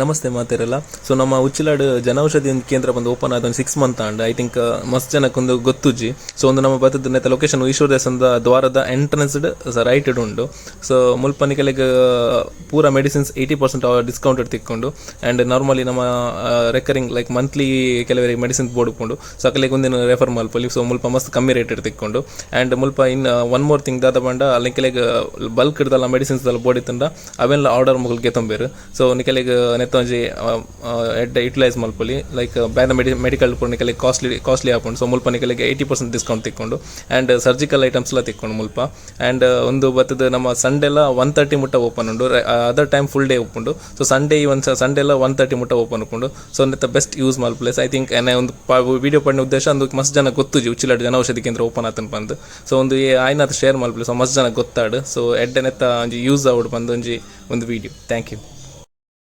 ನಮಸ್ತೆ ಮಾತೇರಲ್ಲ. ಸೊ ನಮ್ಮ ಉಚ್ಚಿಲಾಡ್ ಜನೌಷಧಿ ಒಂದು ಕೇಂದ್ರ ಬಂದು ಓಪನ್ ಆದ ಒಂದು six month and I think ಮಸ್ತ್ ಜನಕ್ಕೆ ಒಂದು ಗೊತ್ತುಜ್ಜಿ ಸೊ ಒಂದು ನಮ್ಮ ಬರ್ತದ ನೆತ್ತ ಲೊಕೇಶನ್ ಈಶ್ವರ ದೇವಸ್ಥಾನದ ದ್ವಾರದ ಎಂಟ್ರೆನ್ಸ್ಡ್ ರೈಟ್ ಉಂಡು. ಸೊ ಮುಲ್ಪನಿಕಲೆಗ್ ಪೂರ ಮೆಡಿಸಿನ್ಸ್ ಏಯ್ಟಿ ಪರ್ಸೆಂಟ್ ಡಿಸ್ಕೌಂಟೆಡ್ ತಿಕ್ಕೊಂಡು ಆ್ಯಂಡ್ ನಾರ್ಮಲಿ ನಮ್ಮ ರೆಕರಿಂಗ್ ಲೈಕ್ ಮಂತ್ಲಿ ಕೆಲವರಿಗೆ ಮೆಡಿಸಿನ್ ಬೋಡ್ಕೊಂಡು ಸೊ ಅಕಲಿಗೆ ಒಂದಿನ ರೆಫರ್ ಮಲ್ಪಲಿ ಸೊ ಮುಲ್ಪ ಮಸ್ತ್ ಕಮ್ಮಿ ರೇಟ್ ತಿಕ್ಕೊಂಡು ಆ್ಯಂಡ್ ಮುಲ್ಪ ಇನ್ ಒನ್ ಮೋರ್ ಥಿಂಗ್ ದಾದ ಬಂಡ ಅಲ್ಲಿಂಕೆಲೆಗ್ ಬಲ್ಕ್ ಹಿಡ್ದಲ್ಲ ಮೆಡಿಸಿನ್ಸ್ ದಲ್ಲ ಬೋಡಿತ್ತಂಡ ಅವೆಲ್ಲ ಆರ್ಡರ್ ಮುಗಲ್ಗೆ ತೊಂಬೇರು. ಸೊ ನಿಕಲೆಗ್ ನೆತ್ತೊಂಜಿ ಎಡ್ಡೆ ಯುಟಿಲೈಸ್ ಮಲ್ಪೊಲಿ, ಲೈಕ್ ಬೇರೆ ಮೆಡಿ, ಮೆಡಿಕಲ್ ಪೂರ ಕಾಸ್ಟ್ಲಿ ಕಾಸ್ಟ್ಲಿ ಹಾಕೊಂಡು, ಸೊ ಮುಲ್ಪ ಏಯ್ಟಿ ಪರ್ಸೆಂಟ್ ಡಿಸ್ಕೌಂಟ್ ತಿಕ್ಕೊಂಡು ಆ್ಯಂಡ್ ಸರ್ಜಿಕಲ್ ಐಟಮ್ಸ್ ಎಲ್ಲ ತಿಕ್ಕೊಂಡು ಮುಲ್ಪ. ಆ್ಯಂಡ್ ಒಂದು ಬತ್ತದ ನಮ್ಮ ಸಂಡೇ ಎಲ್ಲ ಒನ್ ತರ್ಟಿ ಮುಟ್ಟ ಓಪನ್ ಉಂಡು ಅದರ್ ಟೈಮ್ ಫುಲ್ ಡೇ ಉಪ್ಪುಂಡು. ಸೊ ಸಂಡೇ ಒಂದು ಸಂಡೇ ಎಲ್ಲ ಒನ್ ತರ್ಟಿ ಮುಟ್ಟ ಓಪನ್ ಉಪ್ಪುಂಡು. ಸೊ ನೆತ್ತ ಬೆಸ್ಟ್ ಯೂಸ್ ಮಲ್ ಪ್ಲೇಸ್ ಐ ಥಿಂಕ್ ಏನೇ ಒಂದು ವಿಡಿಯೋ ಪಡಿನ ಉದ್ದೇಶ ಅಂದು ಮಸ್ತ್ ಜನ ಗೊತ್ತುಜಿ, ಉಚ್ಚಿಲಾಡ್ ಜನೌಷಧಿ ಕೇಂದ್ರ ಓಪನ್ ಆತನ್ ಬಂದು ಸೊ ಒಂದು ಆಯ್ನ ಶೇರ್ ಮಲ್ಪಲಿ. ಸೊ ಮಸ್ತ್ ಜನ ಗೊತ್ತಾಡು. ಸೊ ಎಡ್ಡೆ ನೆತ್ತ ಯೂಸ್ ಆವಡ್ ಬಂದು ಒಂದು ವಿಡಿಯೋ ಥ್ಯಾಂಕ್ ಯು